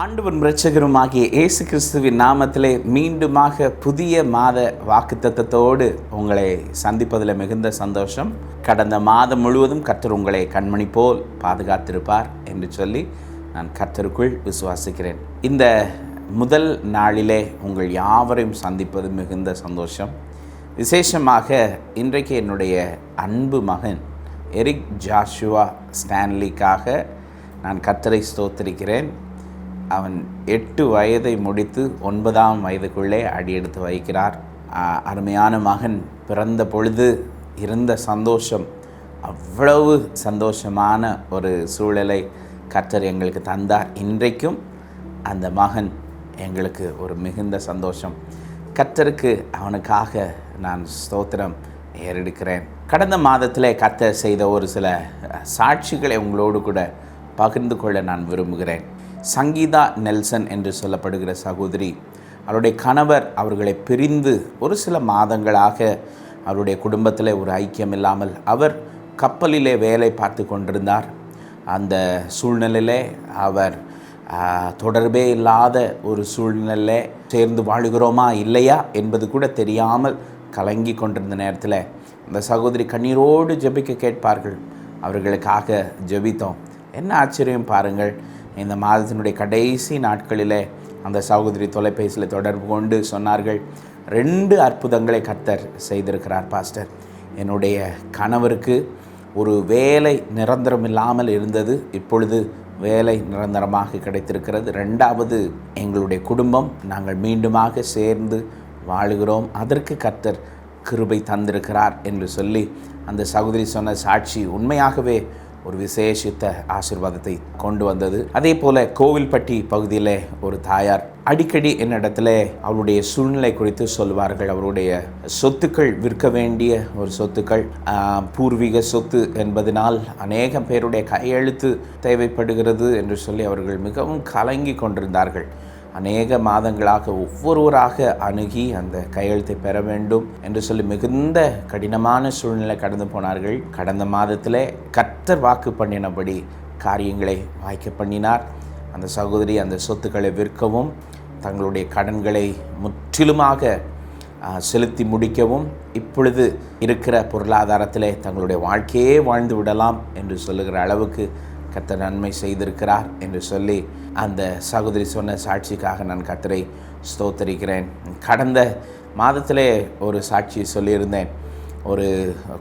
ஆண்டவன் இரட்சகருமாகிய இயேசு கிறிஸ்துவின் நாமத்திலே மீண்டுமாக புதிய மாத வாக்குத்தத்தோடு உங்களை சந்திப்பதில் மிகுந்த சந்தோஷம். கடந்த மாதம் முழுவதும் கர்த்தர் உங்களை கண்மணி போல் பாதுகாத்திருப்பார் என்று சொல்லி நான் கர்த்தருக்குள் விசுவாசிக்கிறேன். இந்த முதல் நாளிலே உங்கள் யாவரையும் சந்திப்பது மிகுந்த சந்தோஷம். விசேஷமாக இன்றைக்கு என்னுடைய அன்பு மகன் எரிக் ஜாஷுவா ஸ்டான்லிக்காக நான் கர்த்தரை ஸ்தோத்திருக்கிறேன். அவன் எட்டு வயதை முடித்து ஒன்பதாம் வயதுக்குள்ளே அடியெடுத்து வைக்கிறார். அருமையான மகன். பிறந்த பொழுது இருந்த சந்தோஷம் அவ்வளவு சந்தோஷமான ஒரு சூழலை கர்த்தர் எங்களுக்கு தந்தார். இன்றைக்கும் அந்த மகன் எங்களுக்கு ஒரு மிகுந்த சந்தோஷம். கர்த்தருக்கு அவனுக்காக நான் ஸ்தோத்திரம் ஏறெடுக்கிறேன். கடந்த மாதத்தில் கத்தர் செய்த ஒரு சில சாட்சிகளை உங்களோடு கூட பகிர்ந்து கொள்ள நான் விரும்புகிறேன். சங்கீதா நெல்சன் என்று சொல்லப்படுகிற சகோதரி. அவருடைய கணவர் அவர்களை பிரிந்து ஒரு சில மாதங்களாக அவருடைய குடும்பத்தில் ஒரு ஐக்கியம் இல்லாமல் அவர் கப்பலிலே வேலை பார்த்து கொண்டிருந்தார். அந்த சூழ்நிலையிலே அவர் தொடர்பே இல்லாத ஒரு சூழ்நிலை சேர்ந்து வாழுகிறோமா இல்லையா என்பது கூட தெரியாமல் கலங்கி கொண்டிருந்த நேரத்தில் அந்த சகோதரி கண்ணீரோடு ஜெபிக்க கேட்பார்கள். அவர்களுக்காக ஜெபித்தோம். என்ன ஆச்சரியம் பாருங்கள் இந்த மாதத்தினுடைய கடைசி நாட்களிலே அந்த சகோதரி தொலைபேசியில் தொடர்பு கொண்டு சொன்னார்கள் ரெண்டு அற்புதங்களை கர்த்தர் செய்திருக்கிறார் பாஸ்டர். என்னுடைய கணவருக்கு ஒரு வேலை நிரந்தரம் இல்லாமல் இருந்தது. இப்பொழுது வேலை நிரந்தரமாக கிடைத்திருக்கிறது. ரெண்டாவது எங்களுடைய குடும்பம் நாங்கள் மீண்டுமாக சேர்ந்து வாழுகிறோம். அதற்கு கர்த்தர் கிருபை தந்திருக்கிறார் என்று சொல்லி அந்த சகோதரி சொன்ன சாட்சி உண்மையாகவே ஒரு விசேஷித்த ஆசிர்வாதத்தை கொண்டு வந்தது. அதே போல கோவில்பட்டி பகுதியில் ஒரு தாயார் அடிக்கடி என்னிடத்துல அவருடைய சூழ்நிலை குறித்து சொல்வார்கள். அவருடைய சொத்துக்கள் விற்க வேண்டிய ஒரு சொத்துக்கள் பூர்வீக சொத்து என்பதனால் அநேகம் பேருடைய கையெழுத்து தேவைப்படுகிறது என்று சொல்லி அவர்கள் மிகவும் கலங்கி கொண்டிருந்தார்கள். அநேக மாதங்களாக ஒவ்வொருவராக அணுகி அந்த கையெழுத்தை பெற வேண்டும் என்று சொல்லி மிகுந்த கடினமான சூழ்நிலை கடந்து போனார்கள். கடந்த மாதத்தில் கர்த்தர் வாக்கு பண்ணினபடி காரியங்களை வாய்க்க பண்ணினார். அந்த சகோதரி அந்த சொத்துக்களை விற்கவும் தங்களுடைய கடன்களை முற்றிலுமாக செலுத்தி முடிக்கவும் இப்பொழுது இருக்கிற பொருளாதாரத்தில் தங்களுடைய வாழ்க்கையே வாழ்ந்து விடலாம் என்று சொல்லுகிற அளவுக்கு கத்த நன்மை செய்திருக்கிறார் என்று சொல்லி அந்த சகோதரி சொன்ன சாட்சிக்காக நான் கத்தரை ஸ்தோத்தரிக்கிறேன். கடந்த மாதத்திலே ஒரு சாட்சி சொல்லியிருந்தேன். ஒரு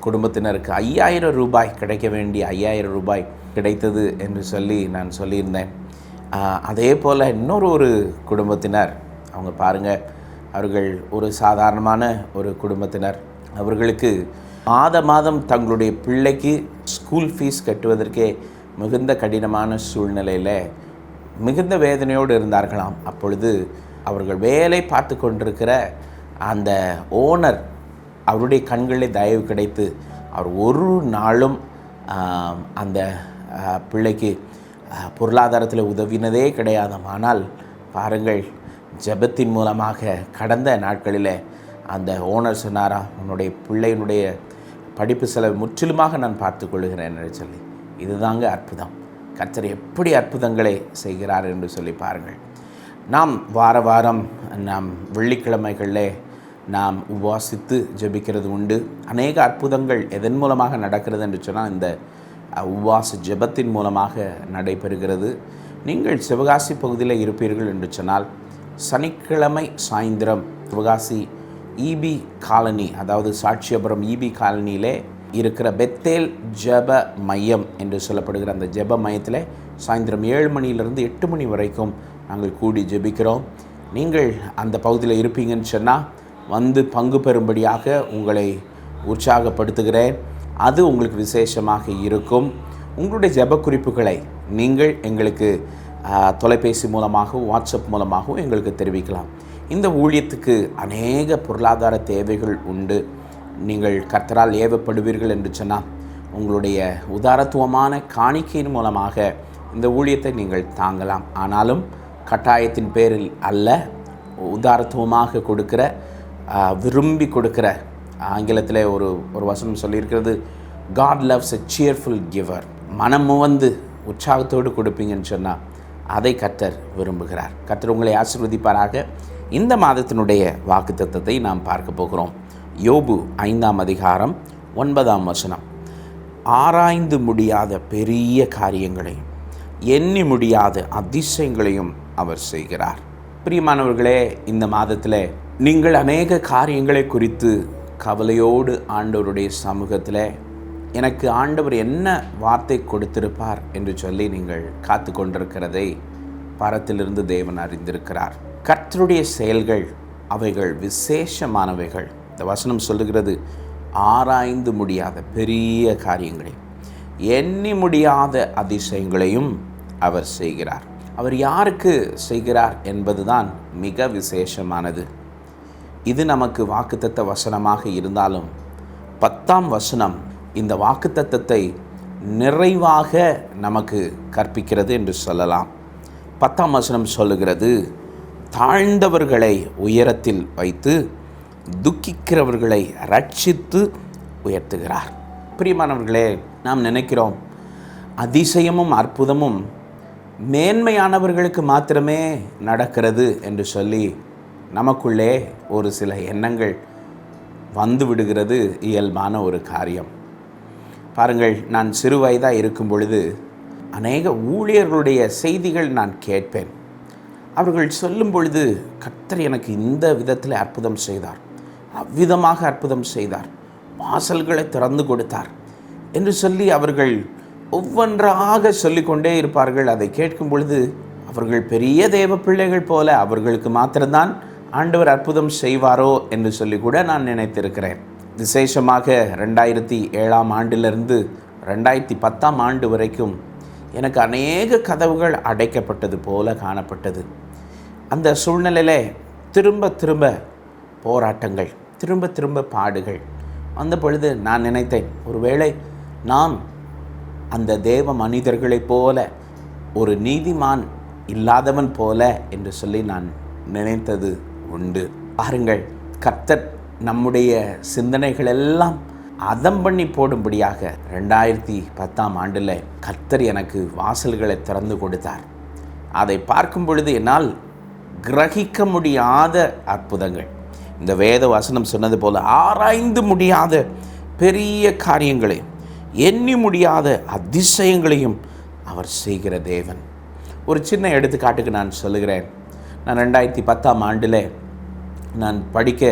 குடும்பத்தினருக்கு ஐயாயிரம் ரூபாய் கிடைக்க வேண்டிய ஐயாயிரம் ரூபாய் கிடைத்தது என்று சொல்லி நான் சொல்லியிருந்தேன். அதே போல் இன்னொரு ஒரு குடும்பத்தினர் அவங்க பாருங்கள் அவர்கள் ஒரு சாதாரணமான ஒரு குடும்பத்தினர். அவர்களுக்கு மாத மாதம் தங்களுடைய பிள்ளைக்கு ஸ்கூல் ஃபீஸ் கட்டுவதற்கே மிகுந்த கடினமான சூழ்நிலையில் மிகுந்த வேதனையோடு இருந்தார்களாம். அப்பொழுது அவர்கள் வேலை பார்த்து கொண்டிருக்கிற அந்த ஓனர் அவருடைய கண்களில் தயவு கிடைத்து அவர் ஒரு நாளும் அந்த பிள்ளைக்கு பொருளாதாரத்தில் உதவினதே கிடையாதாம். ஆனால் பாருங்கள் ஜெபத்தின் மூலமாக கடந்த நாட்களில் அந்த ஓனர் சொன்னாரா உன்னுடைய பிள்ளையினுடைய படிப்பு செலவு முற்றிலுமாக நான் பார்த்துக்கொள்கிறேன் என்று சொல்லி. இதுதாங்க அற்புதம். கர்த்தர் எப்படி அற்புதங்களை செய்கிறார் என்று சொல்லி பாருங்கள். நாம் வார வாரம் நாம் வெள்ளிக்கிழமைகளில் நாம் உபவாசித்து ஜெபிக்கிறது உண்டு. அநேக அற்புதங்கள் எதன் மூலமாக நடக்கிறது என்று சொன்னால் இந்த அஹ், உபவாச ஜெபத்தின் மூலமாக நடைபெறுகிறது. நீங்கள் சிவகாசி பகுதியில் இருப்பீர்கள் என்று சொன்னால் சனிக்கிழமை சாயந்தரம் சிவகாசி இபி காலனி அதாவது சாட்சியபுரம் இபி காலனியிலே இருக்கிற பெத்தேல் ஜெப மையம் என்று சொல்லப்படுகிற அந்த ஜெப மையத்தில் சாயந்தரம் ஏழு மணியிலிருந்து எட்டு மணி வரைக்கும் நாங்கள் கூடி ஜெபிக்கிறோம். நீங்கள் அந்த பகுதியில் இருப்பீங்கன்னு சொன்னால் வந்து பங்கு பெறும்படியாக உங்களை உற்சாகப்படுத்துகிறேன். அது உங்களுக்கு விசேஷமாக இருக்கும். உங்களுடைய ஜப குறிப்புகளை நீங்கள் எங்களுக்கு தொலைபேசி மூலமாகவும் வாட்ஸ்அப் மூலமாகவும் எங்களுக்கு தெரிவிக்கலாம். இந்த ஊழியத்துக்கு அநேக பொருளாதார தேவைகள் உண்டு. நீங்கள் கர்த்தரால் ஏவப்படுவீர்கள் என்று சொன்னால் உங்களுடைய உதாரத்துவமான காணிக்கையின் மூலமாக இந்த ஊழியத்தை நீங்கள் தாங்கலாம். ஆனாலும் கட்டாயத்தின் பேரில் அல்ல உதாரத்துவமாக கொடுக்கிற விரும்பி கொடுக்கிற ஆங்கிலத்தில் ஒரு ஒரு வசனம் சொல்லியிருக்கிறது God loves a cheerful giver மனம் வந்து உற்சாகத்தோடு கொடுப்பீங்கன்னு சொன்னால் அதை கத்தர் விரும்புகிறார். கத்தர் உங்களை ஆசிர்வதிப்பாராக. இந்த மாதத்தினுடைய வாக்குத்தத்தத்தை நாம் பார்க்க போகிறோம். யோபு ஐந்தாம் அதிகாரம் ஒன்பதாம் வசனம். ஆராய்ந்து முடியாத பெரிய காரியங்களையும் எண்ணி முடியாத அதிசயங்களையும் அவர் செய்கிறார். பிரியமானவர்களே இந்த மாதத்தில் நீங்கள் அநேக காரியங்களை குறித்து கவலையோடு ஆண்டவருடைய சமூகத்தில் எனக்கு ஆண்டவர் என்ன வார்த்தை கொடுத்திருப்பார் என்று சொல்லி நீங்கள் காத்து கொண்டிருக்கிறதை பரத்திலிருந்து தேவன் அறிந்திருக்கிறார். கர்த்தருடைய செயல்கள் அவைகள் விசேஷமானவைகள். இந்த வசனம் சொல்லுகிறது ஆராய்ந்து முடியாத பெரிய காரியங்களையும் எண்ணி முடியாத அதிசயங்களையும் அவர் செய்கிறார். அவர் யாருக்கு செய்கிறார் என்பதுதான் மிக விசேஷமானது. இது நமக்கு வாக்குத்தத்த வசனமாக இருந்தாலும் பத்தாம் வசனம் இந்த வாக்குத்தத்தத்தை நிறைவாக நமக்கு கற்பிக்கிறது என்று சொல்லலாம். பத்தாம் வசனம் சொல்லுகிறது தாழ்ந்தவர்களை உயரத்தில் வைத்து துக்கிக்கிறவர்களை ரட்சித்து உயர்த்துகிறார். பிரியமானவர்களே நாம் நினைக்கிறோம் அதிசயமும் அற்புதமும் மேன்மையானவர்களுக்கு மாத்திரமே நடக்கிறது என்று சொல்லி நமக்குள்ளே ஒரு சில எண்ணங்கள் வந்து விடுகிறது இயல்பான ஒரு காரியம். பாருங்கள் நான் சிறு வயதாக இருக்கும் பொழுது அநேக ஊழியர்களுடைய செய்திகள் நான் கேட்பேன். அவர்கள் சொல்லும் பொழுது கத்தர் எனக்கு இந்த விதத்தில் அற்புதம் செய்தார். அவ்விதமாக அற்புதம் செய்தார். வாசல்களை திறந்து கொடுத்தார். என்று சொல்லி அவர்கள் ஒவ்வொன்றாக சொல்லிக்கொண்டே இருப்பார்கள். அதை கேட்கும் பொழுது அவர்கள் பெரிய தேவ பிள்ளைகள் போல அவர்களுக்கு மாத்திரம்தான் ஆண்டவர் அற்புதம் செய்வாரோ என்று சொல்லி கூட நான் நினைத்திருக்கிறேன். விசேஷமாக ரெண்டாயிரத்தி ஏழாம் ஆண்டிலிருந்து ரெண்டாயிரத்தி பத்தாம் ஆண்டு வரைக்கும் எனக்கு அநேக கதவுகள் அடைக்கப்பட்டது போல காணப்பட்டது. அந்த சூழ்நிலையில் திரும்ப திரும்ப போராட்டங்கள் திரும்ப திரும்ப பாடுகள். வந்த பொழுது நான் நினைத்தேன் ஒருவேளை நாம் அந்த தேவ மனிதர்களைப் போல ஒரு நீதிமான் இல்லாதவன் போல என்று சொல்லி நான் நினைத்தது உண்டு. பாருங்கள் கர்த்தர் நம்முடைய சிந்தனைகள் எல்லாம் அதம் பண்ணி போடும்படியாக ரெண்டாயிரத்தி பத்தாம் ஆண்டில் கர்த்தர் எனக்கு வாசல்களை திறந்து கொடுத்தார். அதை பார்க்கும் பொழுது என்னால் கிரகிக்க முடியாத அற்புதங்கள். இந்த வேத வசனம் சொன்னது போல ஆராய்ந்து முடியாத பெரிய காரியங்களையும் எண்ணி முடியாத அதிசயங்களையும் அவர் செய்கிற தேவன். ஒரு சின்ன எடுத்துக்காட்டுக்கு நான் சொல்லுகிறேன். நான் ரெண்டாயிரத்தி பத்தாம் ஆண்டில் நான் படிக்க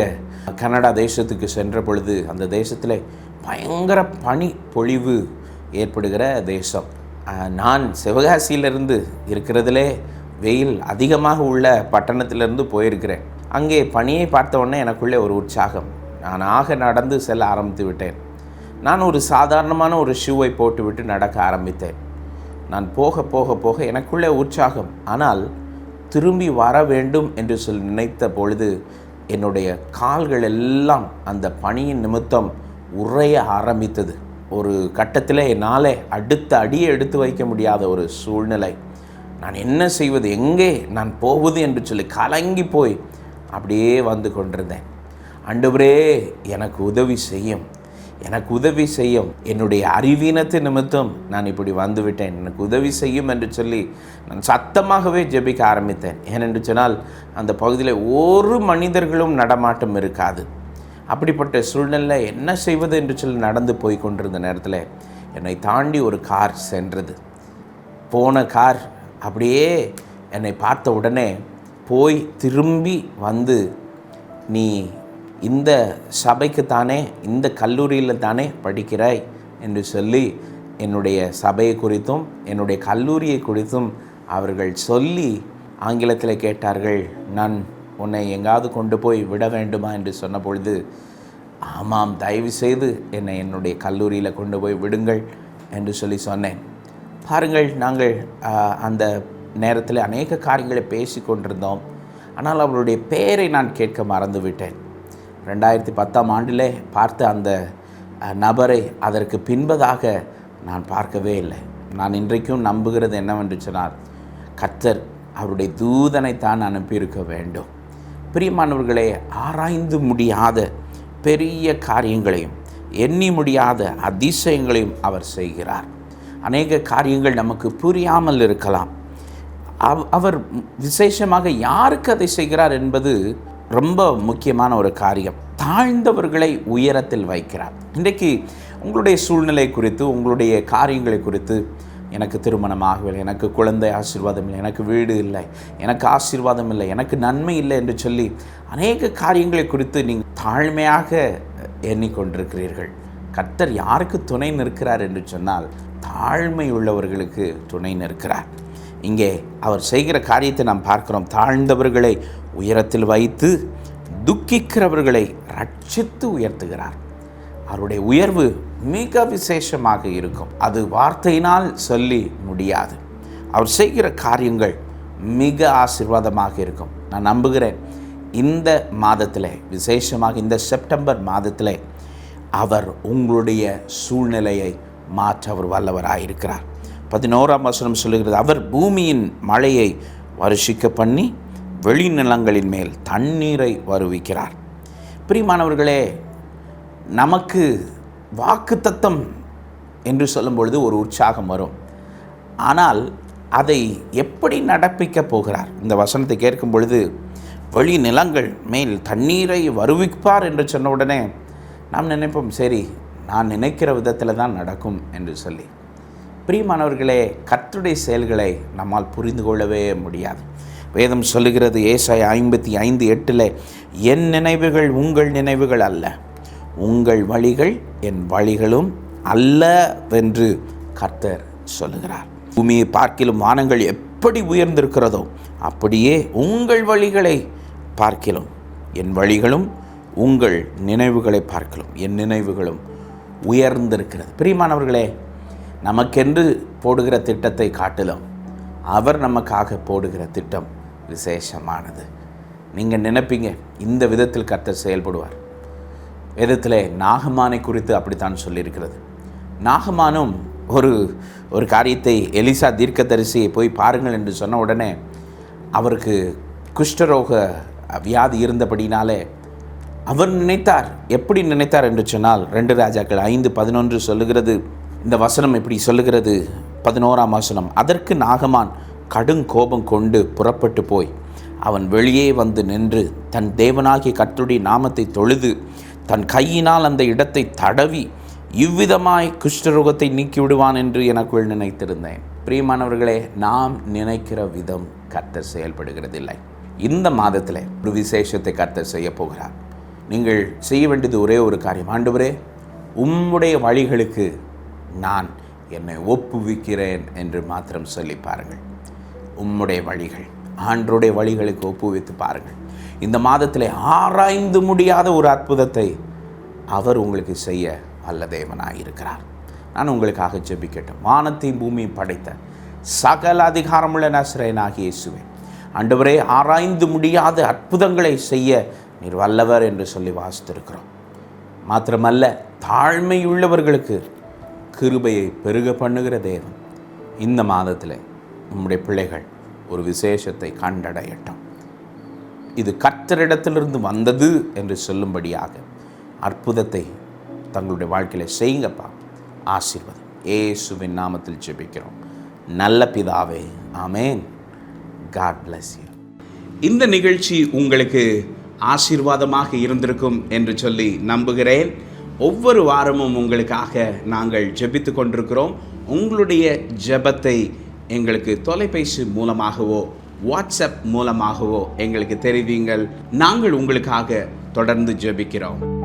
கனடா தேசத்துக்கு சென்ற பொழுது அந்த தேசத்தில் பயங்கர பனி பொழிவு ஏற்படுகிற தேசம். நான் சிவகாசியிலிருந்து இருக்கிறதுலே வெயில் அதிகமாக உள்ள பட்டணத்திலிருந்து போயிருக்கிறேன். அங்கே பனியை பார்த்த உடனே எனக்குள்ளே ஒரு உற்சாகம். நான் ஆக நடந்து செல்ல ஆரம்பித்து விட்டேன். நான் ஒரு சாதாரணமான ஒரு ஷூவை போட்டுவிட்டு நடக்க ஆரம்பித்தேன். நான் போக போக போக எனக்குள்ளே உற்சாகம். ஆனால் திரும்பி வர வேண்டும் என்று சொல்லி நினைத்த பொழுது என்னுடைய கால்கள் எல்லாம் அந்த பணியின் நிமித்தம் உறைய ஆரம்பித்தது. ஒரு கட்டத்தில் என்னால் அடுத்த அடியை எடுத்து வைக்க முடியாத ஒரு சூழ்நிலை. நான் என்ன செய்வது எங்கே நான் போவது என்று சொல்லி கலங்கி போய் அப்படியே வந்து கொண்டிருந்தேன். ஆண்டவரே எனக்கு உதவி செய்யும். எனக்கு உதவி செய்யும். என்னுடைய அறிவீனத்து நிமித்தம் நான் இப்படி வந்துவிட்டேன். எனக்கு உதவி செய்யும் என்று சொல்லி நான் சத்தமாகவே ஜெபிக்க ஆரம்பித்தேன். ஏனென்று சொன்னால் அந்த பகுதியில் ஒரு மனிதர்களும் நடமாட்டம் இருக்காது. அப்படிப்பட்ட சூழ்நிலை என்ன செய்வது என்று சொல்லி நடந்து போய் கொண்டிருந்த நேரத்தில் என்னை தாண்டி ஒரு கார் சென்றது. போன கார் அப்படியே என்னை பார்த்த உடனே போய் திரும்பி வந்து நீ இந்த சபைக்கு தானே இந்த கல்லூரியில் தானே படிக்கிறாய்? என்று சொல்லி என்னுடைய சபையை குறித்தும் என்னுடைய கல்லூரியை குறித்தும் அவர்கள் சொல்லி ஆங்கிலத்தில் கேட்டார்கள் நான் உன்னை எங்காவது கொண்டு போய் விட வேண்டுமா? என்று சொன்ன பொழுது ஆமாம் தயவு செய்து என்னை என்னுடைய கல்லூரியில் கொண்டு போய் விடுங்கள் என்று சொல்லி சொன்னேன். பாருங்கள் நாங்கள் அந்த நேரத்தில் அநேக காரியங்களை பேசி கொண்டிருந்தோம். ஆனால் அவருடைய பெயரை நான் கேட்க மறந்துவிட்டேன். ரெண்டாயிரத்தி பத்தாம் ஆண்டிலே பார்த்த அந்த நபரை அதற்கு பின்பதாக நான் பார்க்கவே இல்லை. நான் இன்றைக்கும் நம்புகிறது என்னவென்று சொன்னால் கத்தர் அவருடைய தூதனை தான் அனுப்பியிருக்க வேண்டும். பிரியமானவர்களே ஆராய்ந்து முடியாத பெரிய காரியங்களையும் எண்ணி முடியாத அதிசயங்களையும் அவர் செய்கிறார். அநேக காரியங்கள் நமக்கு புரியாமல் இருக்கலாம். அவர் விசேஷமாக யாருக்கு அதை செய்கிறார் என்பது ரொம்ப முக்கியமான ஒரு காரியம். தாழ்ந்தவர்களை உயரத்தில் வைக்கிறார். இன்றைக்கு உங்களுடைய சூழ்நிலை குறித்து உங்களுடைய காரியங்களை குறித்து எனக்கு திருமணம் ஆகவில்லை எனக்கு குழந்தை ஆசீர்வாதம் இல்லை எனக்கு வீடு இல்லை எனக்கு ஆசீர்வாதம் இல்லை எனக்கு நன்மை இல்லை என்று சொல்லி அநேக காரியங்களை குறித்து நீங்கள் தாழ்மையாக எண்ணிக்கொண்டிருக்கிறீர்கள். கர்த்தர் யாருக்கு துணை நிற்கிறார் என்று சொன்னால் தாழ்மை உள்ளவர்களுக்கு துணை நிற்கிறார். இங்கே அவர் செய்கிற காரியத்தை நாம் பார்க்கிறோம். தாழ்ந்தவர்களை உயரத்தில் வைத்து துக்கிக்கிறவர்களை ரட்சித்து உயர்த்துகிறார். அவருடைய உயர்வு மிக விசேஷமாக இருக்கும். அது வார்த்தையினால் சொல்லி முடியாது. அவர் செய்கிற காரியங்கள் மிக ஆசீர்வாதமாக இருக்கும். நான் நம்புகிறேன் இந்த மாதத்தில் விசேஷமாக இந்த செப்டம்பர் மாதத்தில் அவர் உங்களுடைய சூழ்நிலையை மாற்ற அவர் வல்லவராயிருக்கிறார். பதினோராம் வசனம் சொல்லுகிறது அவர் பூமியின் மழையை வருஷிக்க பண்ணி வெளிநிலங்களின் மேல் தண்ணீரை வருவிக்கிறார். பிரியமானவர்களே நமக்கு வாக்குத்தத்தம் என்று சொல்லும் பொழுது ஒரு உற்சாகம் வரும். ஆனால் அதை எப்படி நடப்பிக்கப் போகிறார்? இந்த வசனத்தை கேட்கும் பொழுது வெளி நிலங்கள் மேல் தண்ணீரை வருவிப்பார் என்று சொன்ன உடனே நாம் நினைப்போம் சரி நான் நினைக்கிற விதத்தில் தான் நடக்கும் என்று சொல்லி. பிரியமானவர்களே கர்த்தருடைய செயல்களை நம்மால் புரிந்து கொள்ளவே முடியாது. வேதம் சொல்லுகிறது ஏசாய் ஐம்பத்தி ஐந்து எட்டில் என் நினைவுகள் உங்கள் நினைவுகள் அல்ல. உங்கள் வழிகள் என் வழிகளும் அல்லவென்று கர்த்தர் சொல்லுகிறார். பூமியை பார்க்கிலும் வானங்கள் எப்படி உயர்ந்திருக்கிறதோ அப்படியே உங்கள் வழிகளை பார்க்கிலும் என் வழிகளும் உங்கள் நினைவுகளை பார்க்கலாம் என் நினைவுகளும் உயர்ந்திருக்கிறது. பிரியமானவர்களே நமக்கென்று போடுகிற திட்டத்தை காட்டிலும் அவர் நமக்காக போடுகிற திட்டம் விசேஷமானது. நீங்கள் நினைப்பீங்க இந்த விதத்தில் கர்த்தர் செயல்படுவார். வேதத்தில் நாகமானை குறித்து அப்படித்தான் சொல்லியிருக்கிறது. நாகமானும் ஒரு ஒரு காரியத்தை எலிசா தீர்க்கதரிசியை போய் பாருங்கள் என்று சொன்ன உடனே அவருக்கு குஷ்டரோக வியாதி இருந்தபடினாலே அவர் நினைத்தார். எப்படி நினைத்தார் என்று சொன்னால் ரெண்டு ராஜாக்கள் ஐந்து பதினொன்று சொல்லுகிறது இந்த வசனம் இப்படி சொல்லுகிறது. பதினோராம் வசனம் அதற்கு நாகமான் கடும் கோபம் கொண்டு புறப்பட்டு போய் அவன் வெளியே வந்து நின்று தன் தேவனாகிய கர்த்தருடைய நாமத்தை தொழுது தன் கையினால் அந்த இடத்தை தடவி இவ்விதமாய் குஷ்டரோகத்தை நீக்கிவிடுவான் என்று எனக்குள் நினைத்திருந்தேன். பிரியமானவர்களே நாம் நினைக்கிற விதம் கர்த்தர் செயல்படுகிறதில்லை. இந்த மாதத்தில் ஒரு விசேஷத்தை கர்த்தர் செய்ய போகிறார். நீங்கள் செய்ய வேண்டியது ஒரே ஒரு காரியம். ஆண்டவரே உம்முடைய வழிகளுக்கு நான் என்னை ஒப்புவிக்கிறேன் என்று மாத்திரம் சொல்லி பாருங்கள். உம்முடைய வழிகள் ஆண்டருடைய வழிகளுக்கு ஒப்புவித்து பாருங்கள். இந்த மாதத்தில் ஆராய்ந்து முடியாத ஒரு அற்புதத்தை அவர் உங்களுக்கு செய்ய வல்ல தேவனாக இருக்கிறார். நான் உங்களுக்காக ஜெபிக்கட்டும். வானத்தையும் பூமியும் படைத்த சகல அதிகாரமுள்ள நசரேனாகிய இயேசுவேன் ஆண்டவரே ஆராய்ந்து முடியாத அற்புதங்களை செய்ய நீர் வல்லவர் என்று சொல்லி வாசித்திருக்கிறோம். மாத்திரமல்ல தாழ்மையுள்ளவர்களுக்கு கிருபையை பெருக பண்ணுகிற தேவன். இந்த மாதத்தில் நம்முடைய பிள்ளைகள் ஒரு விசேஷத்தை கண்டடையட்டும். இது கர்த்தரிடத்திலிருந்து வந்தது என்று சொல்லும்படியாக அற்புதத்தை தங்களுடைய வாழ்க்கையில் செய்யுங்கப்பா. ஆசீர்வாதம். ஏசுவின் நாமத்தில் ஜெபிக்கிறோம். நல்ல பிதாவே ஆமேன். காட் பிளஸ் யூ இந்த நிகழ்ச்சி உங்களுக்கு ஆசீர்வாதமாக இருந்திருக்கும் என்று சொல்லி நம்புகிறேன். ஒவ்வொரு வாரமும் உங்களுக்காக நாங்கள் ஜெபித்து கொண்டிருக்கிறோம். உங்களுடைய ஜெபத்தை எங்களுக்கு தொலைபேசி மூலமாகவோ வாட்ஸ்அப் மூலமாகவோ எங்களுக்கு தெரிவிங்கள். நாங்கள் உங்களுக்காக தொடர்ந்து ஜெபிக்கிறோம்.